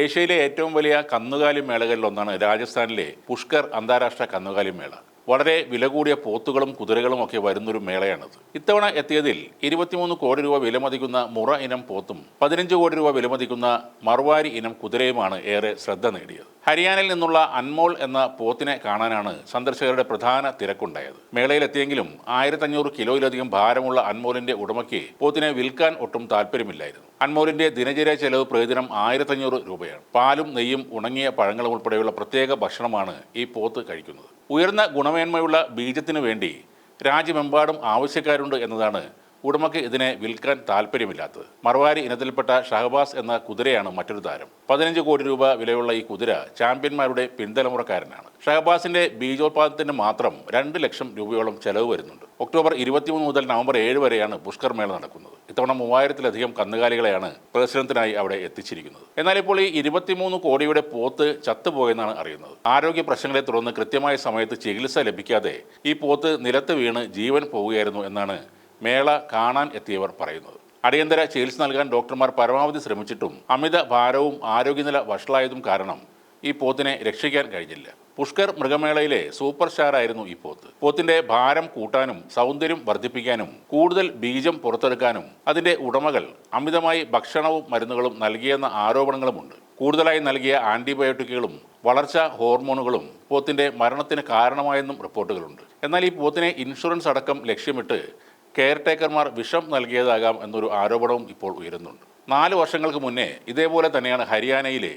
ഏഷ്യയിലെ ഏറ്റവും വലിയ കന്നുകാലി മേളകളിൽ ഒന്നാണ് രാജസ്ഥാനിലെ പുഷ്കർ അന്താരാഷ്ട്ര കന്നുകാലി മേള. വളരെ വില കൂടിയ പോത്തുകളും കുതിരകളും ഒക്കെ വരുന്നൊരു മേളയാണിത്. ഇത്തവണ എത്തിയതിൽ ഇരുപത്തിമൂന്ന് കോടി രൂപ വിലമതിക്കുന്ന മുറ ഇനം പോത്തും പതിനഞ്ച് കോടി രൂപ വിലമതിക്കുന്ന മറുവാരി ഇനം കുതിരയുമാണ് ഏറെ ശ്രദ്ധ നേടിയത്. ഹരിയാനയിൽ നിന്നുള്ള അൻമോൾ എന്ന പോത്തിനെ കാണാനാണ് സന്ദർശകരുടെ പ്രധാന തിരക്കുണ്ടായത്. മേളയിലെത്തിയെങ്കിലും ആയിരത്തഞ്ഞൂറ് കിലോയിലധികം ഭാരമുള്ള അൻമോലിന്റെ ഉടമയ്ക്ക് പോത്തിനെ വിൽക്കാൻ ഒട്ടും താല്പര്യമില്ലായിരുന്നു. അൻമോലിന്റെ ദിനചര്യ ചെലവ് പ്രതിദിനം ആയിരത്തഞ്ഞൂറ് രൂപയാണ്. പാലും നെയ്യും ഉണങ്ങിയ പഴങ്ങളും ഉൾപ്പെടെയുള്ള പ്രത്യേക ഭക്ഷണമാണ് ഈ പോത്ത് കഴിക്കുന്നത്. ഉയർന്ന ഗുണമേന്മയുള്ള ബീജത്തിനു വേണ്ടി രാജ്യമെമ്പാടും ആവശ്യക്കാരുണ്ട് എന്നതാണ് ഉടമയ്ക്ക് ഇതിനെ വിൽക്കാൻ താല്പര്യമില്ലാത്തത്. മറുവാരി ഇനത്തിൽപ്പെട്ട ഷഹബാസ് എന്ന കുതിരയാണ് മറ്റൊരു താരം. പതിനഞ്ച് കോടി രൂപ വിലയുള്ള ഈ കുതിര ചാമ്പ്യന്മാരുടെ പിൻതലമുറക്കാരനാണ്. ഷഹബാസിന്റെ ബീജോത്പാദനത്തിന് മാത്രം രണ്ട് ലക്ഷം രൂപയോളം ചെലവ് വരുന്നുണ്ട്. ഒക്ടോബർ ഇരുപത്തിമൂന്ന് മുതൽ നവംബർ ഏഴ് വരെയാണ് പുഷ്കർ മേള നടക്കുന്നത്. ഇത്തവണ മൂവായിരത്തിലധികം കന്നുകാലികളെയാണ് പ്രദർശനത്തിനായി അവിടെ എത്തിച്ചിരിക്കുന്നത്. എന്നാൽ ഇപ്പോൾ ഈ ഇരുപത്തിമൂന്ന് കോടിയുടെ പോത്ത് ചത്തുപോയെന്നാണ് അറിയുന്നത്. ആരോഗ്യ പ്രശ്നങ്ങളെ തുടർന്ന് കൃത്യമായ സമയത്ത് ചികിത്സ ലഭിക്കാതെ ഈ പോത്ത് നിലത്ത് വീണ് ജീവൻ പോവുകയായിരുന്നു എന്നാണ് മേള കാണാൻ എത്തിയവർ പറയുന്നത്. അടിയന്തര ചികിത്സ നൽകാൻ ഡോക്ടർമാർ പരമാവധി ശ്രമിച്ചിട്ടും അമിത ഭാരവും ആരോഗ്യനില വഷളായതും കാരണം ഈ പോത്തിനെ രക്ഷിക്കാൻ കഴിഞ്ഞില്ല. പുഷ്കർ മൃഗമേളയിലെ സൂപ്പർ സ്റ്റാർ ആയിരുന്നു ഈ പോത്ത്. പോത്തിന്റെ ഭാരം കൂട്ടാനും സൗന്ദര്യം വർദ്ധിപ്പിക്കാനും കൂടുതൽ ബീജം പുറത്തെടുക്കാനും അതിന്റെ ഉടമകൾ അമിതമായി ഭക്ഷണവും മരുന്നുകളും നൽകിയെന്ന ആരോപണങ്ങളുമുണ്ട്. കൂടുതലായി നൽകിയ ആന്റിബയോട്ടിക്കുകളും വളർച്ചാ ഹോർമോണുകളും പോത്തിന്റെ മരണത്തിന് കാരണമായെന്നും റിപ്പോർട്ടുകളുണ്ട്. എന്നാൽ ഈ പോത്തിനെ ഇൻഷുറൻസ് അടക്കം ലക്ഷ്യമിട്ട് കെയർ ടേക്കർമാർ വിഷം നൽകിയതാകാം എന്നൊരു ആരോപണവും ഇപ്പോൾ ഉയരുന്നുണ്ട്. നാല് വർഷങ്ങൾക്ക് മുന്നേ ഇതേപോലെ തന്നെയാണ് ഹരിയാനയിലെ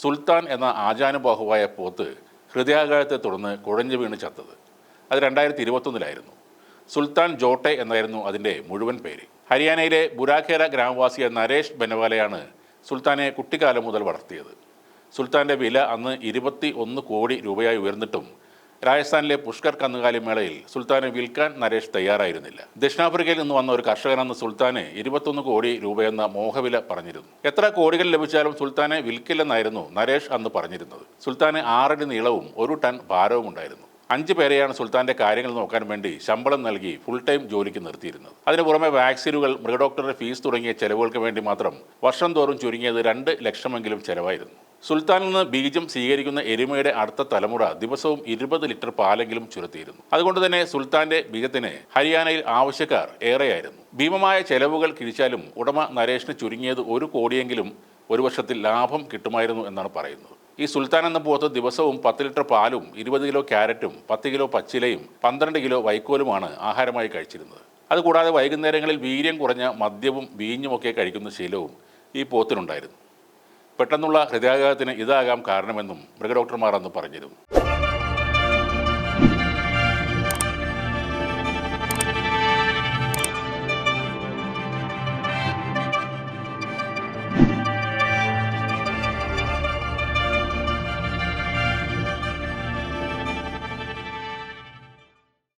സുൽത്താൻ എന്ന ആചാനുബാഹുവായ പോത്ത് ഹൃദയാഘാതത്തെ തുടർന്ന് കുഴഞ്ഞു വീണ് ചത്തത്. അത് രണ്ടായിരത്തി ഇരുപത്തൊന്നിലായിരുന്നു സുൽത്താൻ ജോട്ടെ എന്നായിരുന്നു അതിന്റെ മുഴുവൻ പേര്. ഹരിയാനയിലെ ബുരാഖേര ഗ്രാമവാസിയ നരേഷ് ബെനവാലയാണ് സുൽത്താനെ കുട്ടിക്കാലം മുതൽ വളർത്തിയത്. സുൽത്താന്റെ വില അന്ന് ഇരുപത്തി ഒന്ന് കോടി രൂപയായി ഉയർന്നിട്ടും രാജസ്ഥാനിലെ പുഷ്കർ കന്നുകാലി മേളയിൽ സുൽത്താനെ വിൽക്കാൻ നരേഷ് തയ്യാറായിരുന്നില്ല. ദക്ഷിണാഫ്രിക്കയിൽ നിന്ന് വന്ന ഒരു കർഷകനെന്ന് സുൽത്താനെ ഇരുപത്തൊന്ന് കോടി രൂപയെന്ന മോഹവില പറഞ്ഞിരുന്നു. എത്ര കോടികൾ ലഭിച്ചാലും സുൽത്താനെ വിൽക്കില്ലെന്നായിരുന്നു നരേഷ് അന്ന് പറഞ്ഞിരുന്നത്. സുൽത്താന് ആറടി നീളവും ഒരു ടൺ ഭാരവും ഉണ്ടായിരുന്നു. അഞ്ച് പേരെയാണ് സുൽത്താന്റെ കാര്യങ്ങൾ നോക്കാൻ വേണ്ടി ശമ്പളം നൽകി ഫുൾ ടൈം ജോലിക്ക് നിർത്തിയിരുന്നത്. അതിനു പുറമെ വാക്സിനുകൾ മൃഗഡോക്ടറുടെ ഫീസ് തുടങ്ങിയ ചെലവുകൾക്ക് വേണ്ടി മാത്രം വർഷം തോറും ചുരുങ്ങിയത് രണ്ട് ലക്ഷമെങ്കിലും ചെലവായിരുന്നു. സുൽത്താനിൽ നിന്ന് ബീജം സ്വീകരിക്കുന്ന എരുമയുടെ അടുത്ത തലമുറ ദിവസവും ഇരുപത് ലിറ്റർ പാലെങ്കിലും ചുരത്തിയിരുന്നു. അതുകൊണ്ട് തന്നെ സുൽത്താന്റെ ബീജത്തിന് ഹരിയാനയിൽ ആവശ്യക്കാർ ഏറെയായിരുന്നു. ഭീമമായ ചെലവുകൾ കിഴിച്ചാലും ഉടമ നരേഷിന് ചുരുങ്ങിയത് ഒരു കോടിയെങ്കിലും ഒരു വർഷത്തിൽ ലാഭം കിട്ടുമായിരുന്നു എന്നാണ് പറയുന്നത്. ഈ സുൽത്താൻ എന്ന പോത്ത് ദിവസവും പത്ത് ലിറ്റർ പാലും ഇരുപത് കിലോ ക്യാരറ്റും പത്ത് കിലോ പച്ചിലയും പന്ത്രണ്ട് കിലോ വൈക്കോലുമാണ് ആഹാരമായി കഴിച്ചിരുന്നത്. അതുകൂടാതെ വൈകുന്നേരങ്ങളിൽ വീര്യം കുറഞ്ഞ മദ്യവും വീഞ്ഞുമൊക്കെ കഴിക്കുന്ന ശീലവും ഈ പോത്തിനുണ്ടായിരുന്നു പെട്ടെന്നുള്ള ഹൃദയാഘാതത്തിന് ഇതാകാം കാരണമെന്നും മൃഗഡോക്ടർമാർ അന്ന് പറഞ്ഞിരുന്നു.